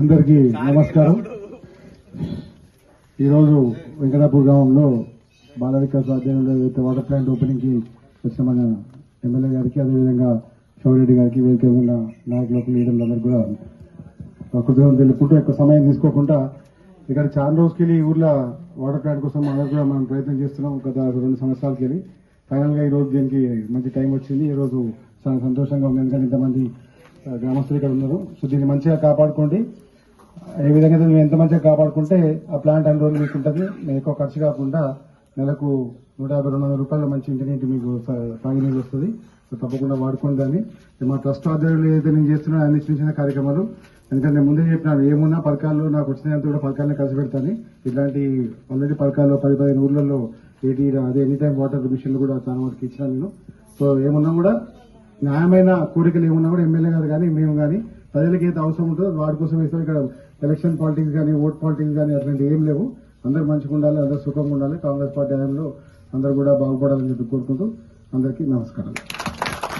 అందరికీ నమస్కారం. ఈరోజు వెంకటాపూర్ గ్రామంలో బాల వికాస్ ఆధ్వర్యంలో ఏదైతే వాటర్ ప్లాంట్ ఓపెనింగ్కి వచ్చిన మన ఎమ్మెల్యే గారికి అదేవిధంగా చౌరెడ్డి గారికి వేదిక ఉన్న నాయకులకు లీడర్లందరికీ కూడా కృతజ్ఞతలు తెలుపుకుంటూ ఎక్కువ సమయం తీసుకోకుండా ఇక్కడ చాలా రోజుకి వెళ్ళి ఊర్లో వాటర్ ప్లాంట్ కోసం అందరూ కూడా మనం ప్రయత్నం చేస్తున్నాం గత రెండు సంవత్సరాలకి వెళ్ళి. ఫైనల్గా ఈరోజు ఈ రోజు దీనికి మంచి టైం వచ్చింది. ఈరోజు చాలా సంతోషంగా ఉంది. ఎందుకంటే ఇంతమంది గ్రామస్తులు ఇక్కడ ఉన్నారు. సో దీన్ని మంచిగా కాపాడుకోండి. ఏ విధంగా మేము ఎంత మంచిగా కాపాడుకుంటే ఆ ప్లాంట్ అన్ని రోజులు మీకు ఉంటుంది. మేము ఎక్కువ ఖర్చు కాకుండా నెలకు నూట యాభై రెండు వందల రూపాయలు మంచి ఇంటర్నెట్ మీకు స- వస్తుంది. సో తప్పకుండా వాడుకోండి దాన్ని. మా ట్రస్ట్ ఆధ్వర్యంలో ఏదైతే నేను చేస్తున్నా అన్ని చిన్న చిన్న కార్యక్రమాలు. ఎందుకంటే నేను ముందే చెప్పినాను ఏమున్నా పథకాలు నాకు వచ్చినంత కూడా పథకాలనే కలిసి పెడతాను. ఇట్లాంటి ఆల్రెడీ పథకాల్లో పది పదిహేను ఊర్లలో ఏటీ అదే ఎనీ టైం వాటర్ మిషన్లు కూడా చాలా వరకు ఇచ్చినా నేను. సో ఏమున్నా కూడా న్యాయమైన కోరికలు ఏమున్నా కూడా ఎమ్మెల్యే గారు కానీ కానీ ప్రజలకు ఏదైతే అవసరం ఉంటుందో వాటి కోసం వేస్తారు ఇక్కడ ఎలక్షన్ పాలిటిక్స్ కానీ ఓట్ పాలిటిక్స్ కానీ అట్లాంటివి ఏం లేవు. అందరూ మంచిగా ఉండాలి అందరూ సుఖంగా ఉండాలి. కాంగ్రెస్ పార్టీ హయాంలో అందరూ కూడా బాగుపడాలని చెప్పి కోరుకుంటూ అందరికీ నమస్కారం